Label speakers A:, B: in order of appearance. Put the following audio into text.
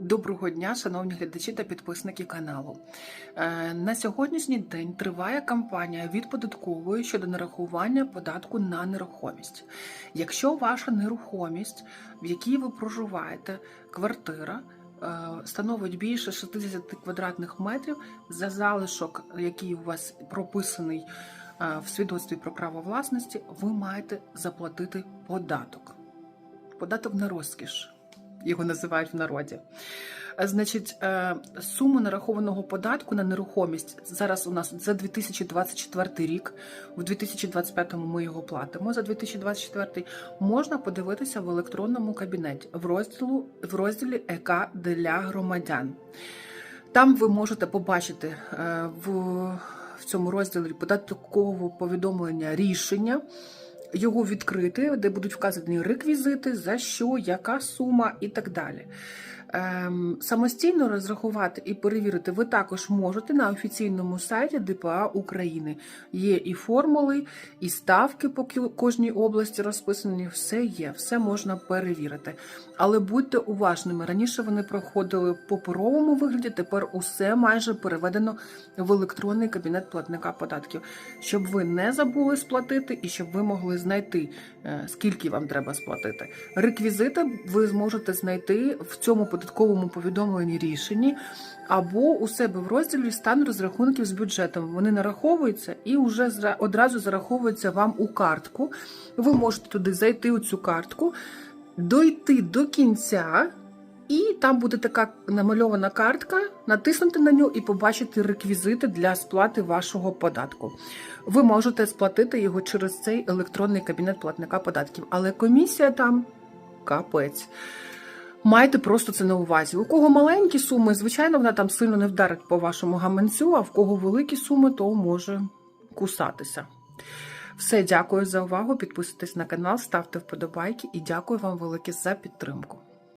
A: Доброго дня, шановні глядачі та підписники каналу. Е, На сьогоднішній день триває кампанія від податкової щодо нарахування податку на нерухомість. Якщо ваша нерухомість, в якій ви проживаєте, квартира е, становить більше 60 квадратних метрів за залишок, який у вас прописаний е, в свідоцтві про право власності, ви маєте заплатити податок. Податок на розкіш його називають в народі. Е, Значить, е, суму нарахованого податку на нерухомість зараз у нас за 2024 рік, в 2025 ми його платимо. За 2024 можна подивитися в електронному кабінеті в розділу в розділі ЕК для громадян. Там ви можете побачити е, в, в цьому розділі податкове повідомлення рішення. Його відкрити, де будуть вказані реквізити, за що, яка сума і так далі. Ем, самостійно розрахувати і перевірити ви також можете на офіційному сайті ДПА України. Є і формули, і ставки по кожній області розписані. Все є, все можна перевірити. Але будьте уважними. Раніше вони проходили в паперовому вигляді, тепер усе майже переведено в електронний кабінет платника податків, щоб ви не забули сплатити і щоб ви могли знайти, е, скільки вам треба сплатити. Реквізити ви зможете знайти в цьому податковому повідомленні рішенні або у себе в розділі стан розрахунків з бюджетом. Вони нараховуються і вже одразу зараховуються вам у картку. Ви можете туди зайти у цю картку, дойти до кінця. І там буде така намальована картка, натиснути на нього і побачити реквізити для сплати вашого податку. Ви можете сплатити його через цей електронний кабінет платника податків, але комісія там капець. Майте просто це на увазі. У кого маленькі суми, звичайно, вона там сильно не вдарить по вашому гаманцю, а в кого великі суми, то може кусатися. Все, дякую за увагу. Підписуйтесь на канал, ставте вподобайки і дякую вам велике за підтримку.